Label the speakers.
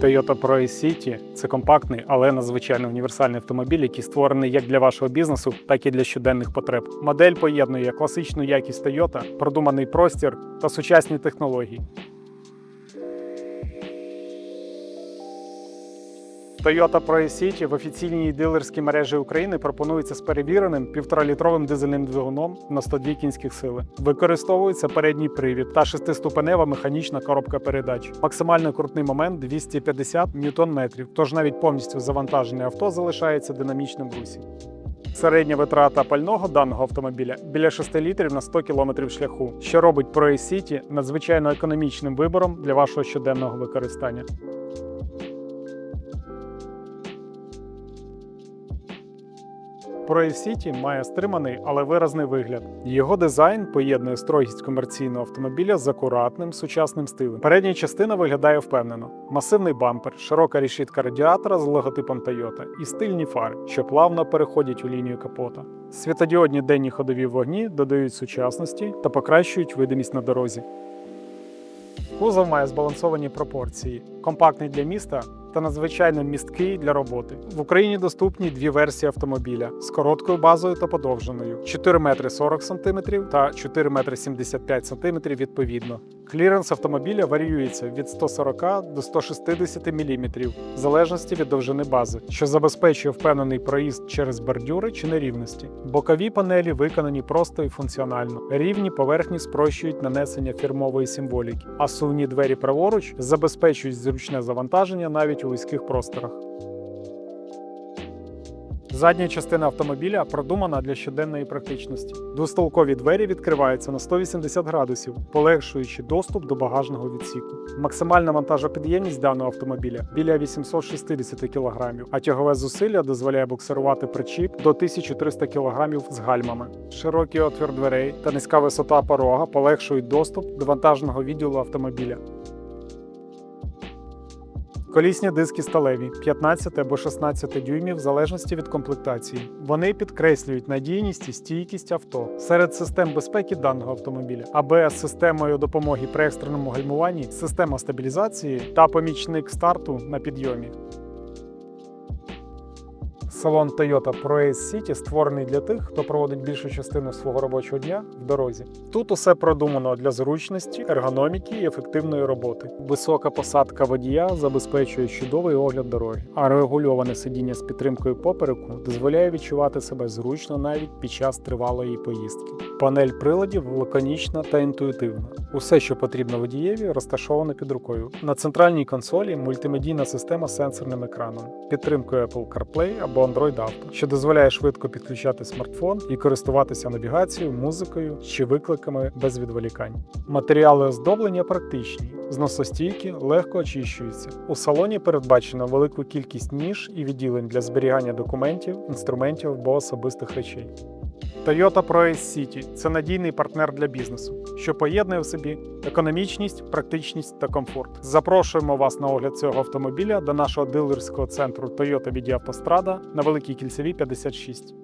Speaker 1: Toyota Pro City – це компактний, але надзвичайно універсальний автомобіль, який створений як для вашого бізнесу, так і для щоденних потреб. Модель поєднує класичну якість Toyota, продуманий простір та сучасні технології. Toyota Pro Ace City в офіційній дилерській мережі України пропонується з перевіреним 1,5-літровим дизельним двигуном на 102 кінських сили. Використовується передній привід та шестиступенева механічна коробка передач. Максимально крутний момент 250 ньютон-метрів, тож навіть повністю завантажене авто залишається динамічним в русі. Середня витрата пального даного автомобіля біля 6 літрів на 100 км шляху, що робить Pro Ace City надзвичайно економічним вибором для вашого щоденного використання. Pro Ace City має стриманий, але виразний вигляд. Його дизайн поєднує строгість комерційного автомобіля з акуратним сучасним стилем. Передня частина виглядає впевнено: масивний бампер, широка решітка радіатора з логотипом Toyota і стильні фари, що плавно переходять у лінію капота. Світодіодні денні ходові вогні додають сучасності та покращують видимість на дорозі. Кузов має збалансовані пропорції, компактний для міста та надзвичайно місткий для роботи. В Україні доступні дві версії автомобіля з короткою базою та подовженою 4 метри 40 см та 4 метри 75 см відповідно. Кліренс автомобіля варіюється від 140 до 160 мм в залежності від довжини бази, що забезпечує впевнений проїзд через бордюри чи нерівності. Бокові панелі виконані просто і функціонально. Рівні поверхні спрощують нанесення фірмової символіки, а сувні двері праворуч забезпечують зручне завантаження навіть у вузьких просторах. Задня частина автомобіля продумана для щоденної практичності. Двостолкові двері відкриваються на 180 градусів, полегшуючи доступ до багажного відсіку. Максимальна вантажопідємність даного автомобіля біля 860 кг, а тягове зусилля дозволяє буксирувати причіп до 1300 кг з гальмами. Широкий отвір дверей та низька висота порога полегшують доступ до вантажного відділу автомобіля. Колісні диски сталеві 15 або 16 дюймів в залежності від комплектації. Вони підкреслюють надійність і стійкість авто серед систем безпеки даного автомобіля, АБС системою допомоги при екстреному гальмуванні, система стабілізації та помічник старту на підйомі. Салон Toyota Pro Ace City створений для тих, хто проводить більшу частину свого робочого дня в дорозі. Тут усе продумано для зручності, ергономіки і ефективної роботи. Висока посадка водія забезпечує чудовий огляд дороги, а регульоване сидіння з підтримкою попереку дозволяє відчувати себе зручно навіть під час тривалої поїздки. Панель приладів лаконічна та інтуїтивна. Усе, що потрібно водієві, розташовано під рукою. На центральній консолі мультимедійна система з сенсорним екраном, підтримкою Apple CarPlay або Android Auto, що дозволяє швидко підключати смартфон і користуватися навігацією, музикою чи викликами без відволікань. Матеріали оздоблення практичні, зносостійкі, легко очищуються. У салоні передбачено велику кількість ніж і відділень для зберігання документів, інструментів або особистих речей. Toyota Pro Ace City – це надійний партнер для бізнесу, що поєднує в собі економічність, практичність та комфорт. Запрошуємо вас на огляд цього автомобіля до нашого дилерського центру Toyota Відіапострада на Великій Кільцевій 56.